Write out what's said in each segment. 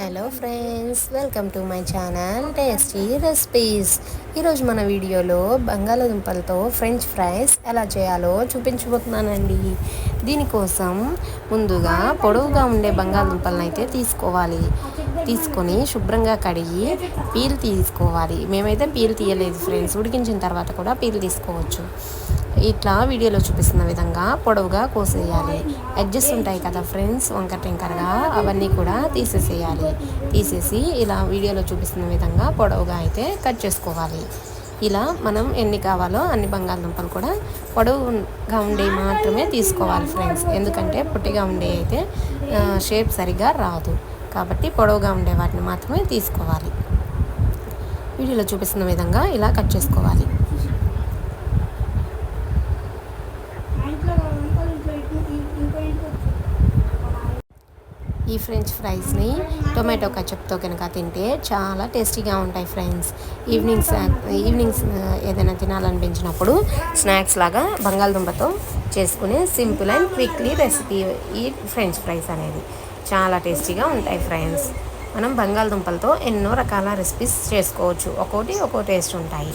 Hello friends welcome to my channel tasty recipes ఈరోజు మన వీడియోలో బంగాళాదుంపలతో ఫ్రెంచ్ ఫ్రైస్ ఎలా చేయాలో చూపించబోతున్నానండి. దీనికోసం ముందుగా పొడవుగా ఉండే బంగాళదుంపలను అయితే తీసుకోవాలి. తీసుకొని శుభ్రంగా కడిగి పీల్ తీసుకోవాలి. మేమైతే పీల్ తీయలేదు ఫ్రెండ్స్. ఉడికించిన తర్వాత కూడా పీల్ తీసుకోవచ్చు. ఇట్లా వీడియోలో చూపిస్తున్న విధంగా పొడవుగా కోసేయాలి. ఎడ్జెస్ ఉంటాయి కదా ఫ్రెండ్స్ వంకటెంకరగా అవన్నీ కూడా తీసేసేయాలి. తీసేసి ఇలా వీడియోలో చూపిస్తున్న విధంగా పొడవుగా అయితే కట్ చేసుకోవాలి. ఇలా మనం ఎన్ని కావాలో అన్ని బంగాళదుంపలు కూడా పొడవుగా ఉండే మాత్రమే తీసుకోవాలి ఫ్రెండ్స్. ఎందుకంటే పొట్టిగా ఉండే అయితే షేప్ సరిగ్గా రాదు. కాబట్టి పొడవుగా ఉండే వాటిని మాత్రమే తీసుకోవాలి. వీడియోలో చూపిస్తున్న విధంగా ఇలా కట్ చేసుకోవాలి. ఈ ఫ్రెంచ్ ఫ్రైస్ని టొమాటో కచప్తో కనుక తింటే చాలా టేస్టీగా ఉంటాయి ఫ్రెండ్స్. ఈవినింగ్ ఈవినింగ్స్ ఏదైనా తినాలనిపించినప్పుడు స్నాక్స్ లాగా బంగాళదుంపతో చేసుకునే సింపుల్ అండ్ క్విక్లీ రెసిపీ ఈ ఫ్రెంచ్ ఫ్రైస్ అనేది. చాలా టేస్టీగా ఉంటాయి ఫ్రెండ్స్. మనం బంగాళదుంపలతో ఎన్నో రకాల రెసిపీస్ చేసుకోవచ్చు. ఒక్కోటి ఒక్కో టేస్ట్ ఉంటాయి.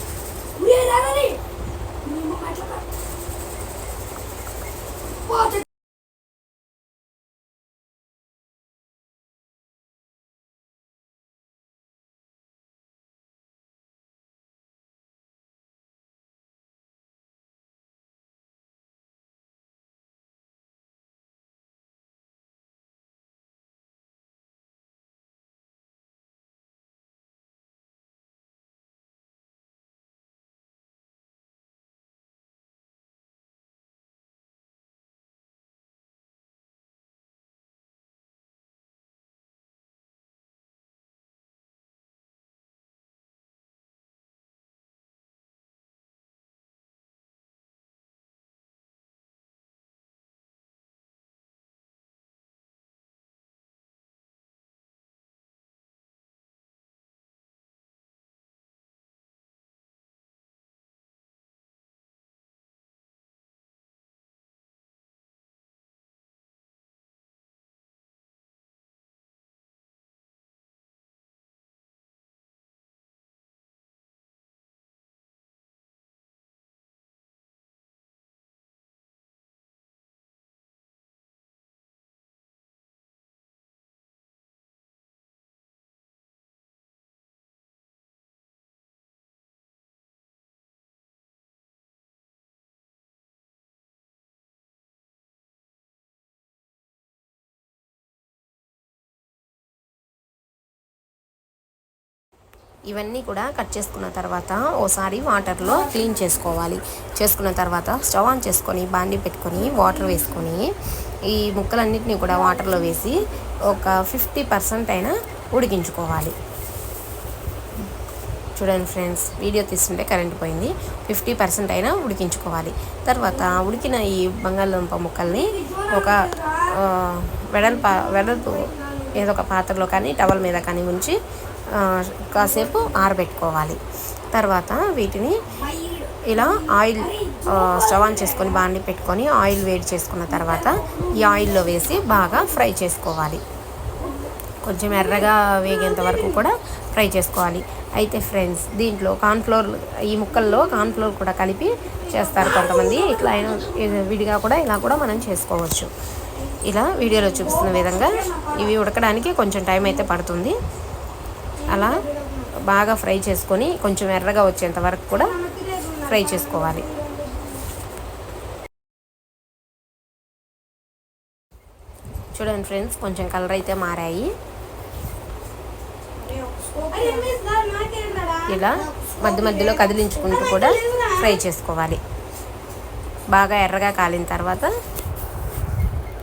ఇవన్నీ కూడా కట్ చేసుకున్న తర్వాత ఓసారి వాటర్లో క్లీన్ చేసుకోవాలి. చేసుకున్న తర్వాత స్టవ్ ఆన్ చేసుకొని బాండి పెట్టుకొని వాటర్ వేసుకొని ఈ ముక్కలన్నింటినీ కూడా వాటర్లో వేసి ఒక ఫిఫ్టీ పర్సెంట్ అయినా ఉడికించుకోవాలి. చూడండి ఫ్రెండ్స్ వీడియో తీస్తుంటే కరెంట్ పోయింది. ఫిఫ్టీ పర్సెంట్ అయినా ఉడికించుకోవాలి. తర్వాత ఉడికిన ఈ బంగాళదుంప ముక్కల్ని ఒక వెడల్ప వెడల్పు ఏదో ఒక పాత్రలో కానీ టవల్ మీద కానీ ఉంచి కాసేపు ఆరబెట్టుకోవాలి. తర్వాత వీటిని ఇలా ఆయిల్ స్టవ్ ఆన్ చేసుకొని బాండి పెట్టుకొని ఆయిల్ వేడి చేసుకున్న తర్వాత ఈ ఆయిల్లో వేసి బాగా ఫ్రై చేసుకోవాలి. కొంచెం ఎర్రగా వేగేంత వరకు కూడా ఫ్రై చేసుకోవాలి. అయితే ఫ్రెండ్స్ దీంట్లో కార్న్ఫ్లోర్ ఈ ముక్కల్లో కార్న్ఫ్లోర్ కూడా కలిపి చేస్తారు కొంతమంది. ఇట్లా విడిగా కూడా ఇలా కూడా మనం చేసుకోవచ్చు. ఇలా వీడియోలో చూపిస్తున్న విధంగా ఇవి ఉడకడానికి కొంచెం టైం అయితే పడుతుంది. అలా బాగా ఫ్రై చేసుకొని కొంచెం ఎర్రగా వచ్చేంత వరకు కూడా ఫ్రై చేసుకోవాలి. చూడండి ఫ్రెండ్స్ కొంచెం కలర్ అయితే మారాయి. ఇలా మధ్య మధ్యలో కదిలించుకుంటూ కూడా ఫ్రై చేసుకోవాలి. బాగా ఎర్రగా కాలిన తర్వాత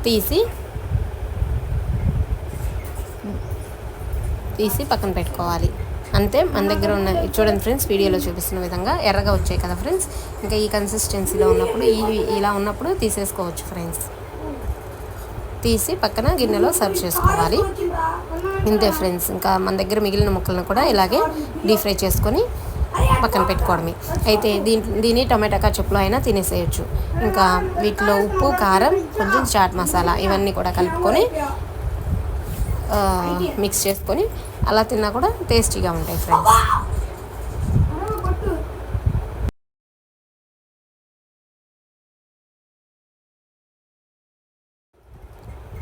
తీసి తీసి పక్కన పెట్టుకోవాలి. అంతే మన దగ్గర ఉన్న చూడండి ఫ్రెండ్స్ వీడియోలో చూపిస్తున్న విధంగా ఎర్రగా వచ్చాయి కదా ఫ్రెండ్స్? ఇంకా ఈ కన్సిస్టెన్సీలో ఉన్నప్పుడు ఈ ఇలా ఉన్నప్పుడు తీసేసుకోవచ్చు ఫ్రెండ్స్. తీసి పక్కన గిన్నెలో సర్వ్ చేసుకోవాలి. ఇంతే ఫ్రెండ్స్ ఇంకా మన దగ్గర మిగిలిన ముక్కలను కూడా ఇలాగే డీప్ ఫ్రై చేసుకొని పక్కన పెట్టుకోవడమే. అయితే దీని దీని టొమాటో కచ్చప్లో అయినా తినేసేయచ్చు. ఇంకా వీటిలో ఉప్పు కారం కొంచెం చాట్ మసాలా ఇవన్నీ కూడా కలుపుకొని మిక్స్ చేసుకొని అలా తిన్నా కూడా టేస్టీగా ఉంటాయి ఫ్రెండ్స్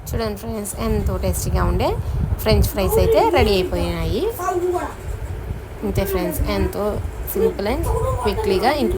చూడండి ఫ్రెండ్స్ ఎంతో టేస్టీగా ఉండే ఫ్రెంచ్ ఫ్రైస్ అయితే రెడీ అయిపోయినాయి. అంతే ఫ్రెండ్స్ ఎంతో సింపుల్ అండ్ క్విక్లీగా ఇంట్లో